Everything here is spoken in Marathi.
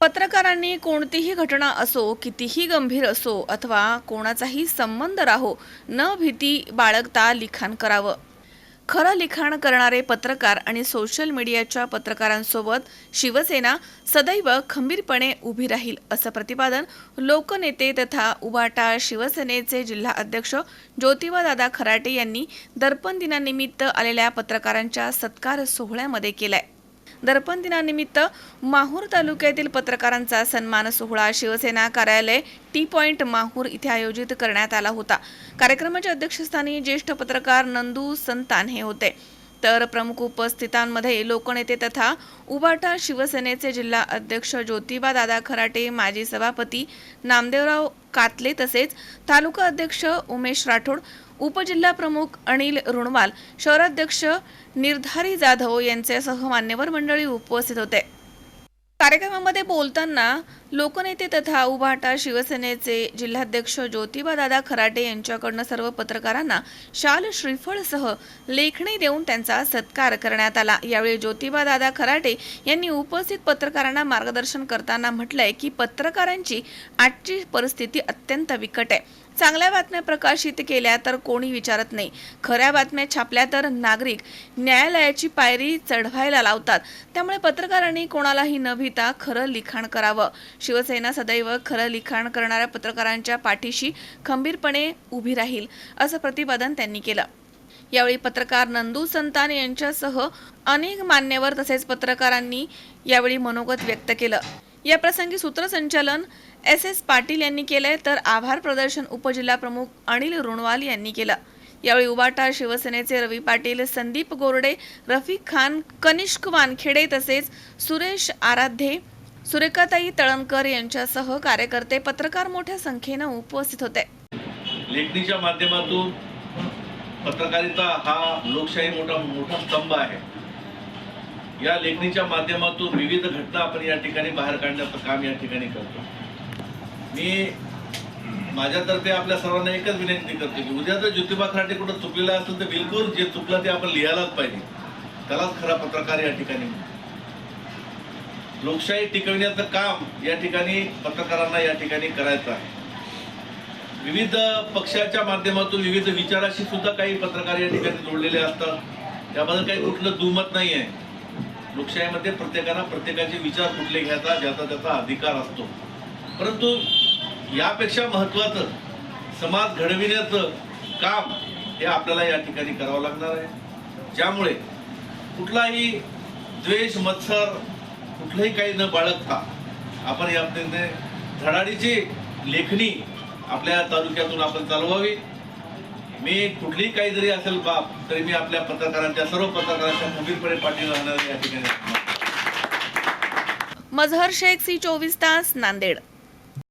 पत्रकारांनी कोणतीही घटना असो कितीही गंभीर असो अथवा कोणाचाही संबंध राहो न भीती बाळगता लिखाण करावं. खरं लिखाण करणारे पत्रकार आणि सोशल मीडियाच्या पत्रकारांसोबत शिवसेना सदैव खंबीरपणे उभी राहील असं प्रतिपादन लोकनेते तथा उबाटा शिवसेनेचे जिल्हा अध्यक्ष ज्योतिबादादा खराटे यांनी दर्पण दिनानिमित्त आलेल्या पत्रकारांच्या सत्कार सोहळ्यामध्ये केलाय. दर्पण दिनानिमित्त माहूर तालुक्यातील पत्रकारांचा सन्मान सोहळा शिवसेना कार्यालय टी पॉइंट माहूर इथे आयोजित करण्यात आला होता. कार्यक्रमाच्या अध्यक्षस्थानी ज्येष्ठ पत्रकार नंदू संतान हे होते. तर प्रमुख उपस्थितांमध्ये लोकनेते तथा उबाटा शिवसेनेचे जिल्हा अध्यक्ष ज्योतिबा दादा खराटे माजी सभापती नामदेवराव कातले तसेच तालुका अध्यक्ष उमेश राठोड उपजिल्हा प्रमुख अनिल रुणवाल शहराध्यक्ष निर्धारी जाधव यांच्यासह मान्यवर मंडळी उपस्थित होते. कार्यक्रमामध्ये बोलताना लोकनेते तथा उभाटा शिवसेनेचे जिल्हाध्यक्ष ज्योतिबा दादा खराटे यांच्याकडनं सर्व पत्रकारांना शाल श्रीफळसह लेखणी देऊन त्यांचा सत्कार करण्यात आला. यावेळी ज्योतिबा दादा खराटे यांनी उपस्थित पत्रकारांना मार्गदर्शन करताना म्हटलंय की पत्रकारांची आजची परिस्थिती अत्यंत बिकट आहे. चांगल्या बातम्या प्रकाशित केल्या तर कोणी विचारत नाही. खऱ्या बातम्या छापल्या तर नागरिक न्यायालयाची पायरी चढवायला लावतात. त्यामुळे पत्रकारांनी कोणालाही न भीता खरं लिखाण करावं. शिवसेना सदैव खरं लिखाण करणाऱ्या पत्रकारांच्या पाठीशी खंबीरपणे उभी राहील असं प्रतिपादन त्यांनी केलं. यावेळी पत्रकार नंदू संतान यांच्यासह अनेक मान्यवर तसेच पत्रकारांनी यावेळी मनोगत व्यक्त केलं. या प्रसंगी सूत्रसंचालन एस एस पाटील यांनी केलंय तर आभार प्रदर्शन उपजिल्हा प्रमुख अनिल रुणवाल यांनी केलं. यावेळी उबाटा शिवसेनेचे रवी पाटील संदीप गोरडे रफिक खान कनिष्क वानखेडे तसेच सुरेश आराध्ये सुरेखाताई तळणकर यांच्यासह कार्यकर्ते पत्रकार मोठ्या संख्येनं उपस्थित होते. लेखणीच्या माध्यमातून पत्रकारिता हा लोकशाही मोठा मोठा स्तंभ आहे. या लेखणीच्या माध्यमातून विविध घटना आपण या ठिकाणी बाहेर काढण्याचं काम या ठिकाणी करतो. मी माझ्यातर्फे आपल्या सर्वांना एकच विनंती करतो की उद्या जर ज्योतिबा खराटे कुठं चुकलेलं असेल तर बिलकुल जे चुकलं ते आपण लिहायलाच पाहिजे. त्यालाच खरा पत्रकार या ठिकाणी लोकशाही टिकविण्याचं काम या ठिकाणी पत्रकारांना या ठिकाणी करायचं आहे. विविध पक्षाच्या माध्यमातून विविध विचाराशी सुद्धा काही पत्रकार या ठिकाणी जोडलेले असतात. त्याबद्दल काही कुठलं दुमत नाही आहे. लोकशाहीमध्ये प्रत्येकाला प्रत्येकाचे विचार कुठले घ्यायचा ज्याचा त्याचा अधिकार असतो. परंतु यापेक्षा महत्वाचं समाज घडविण्याचं काम हे आपल्याला या ठिकाणी करावं लागणार आहे. ज्यामुळे कुठलाही द्वेष मत्सर कुठलंही काही न बाळगता आपण या पद्धतीने धडाडीची लेखणी आपल्या तालुक्यातून आपण चालवावी. मी कुठलीही काही जरी असेल बाब तरी मी आपल्या पत्रकारांच्या सर्व पत्रकारांच्या खंबीरपणे पाठी राहणार या ठिकाणी. मजहर शेख सी चोवीस तास नांदेड.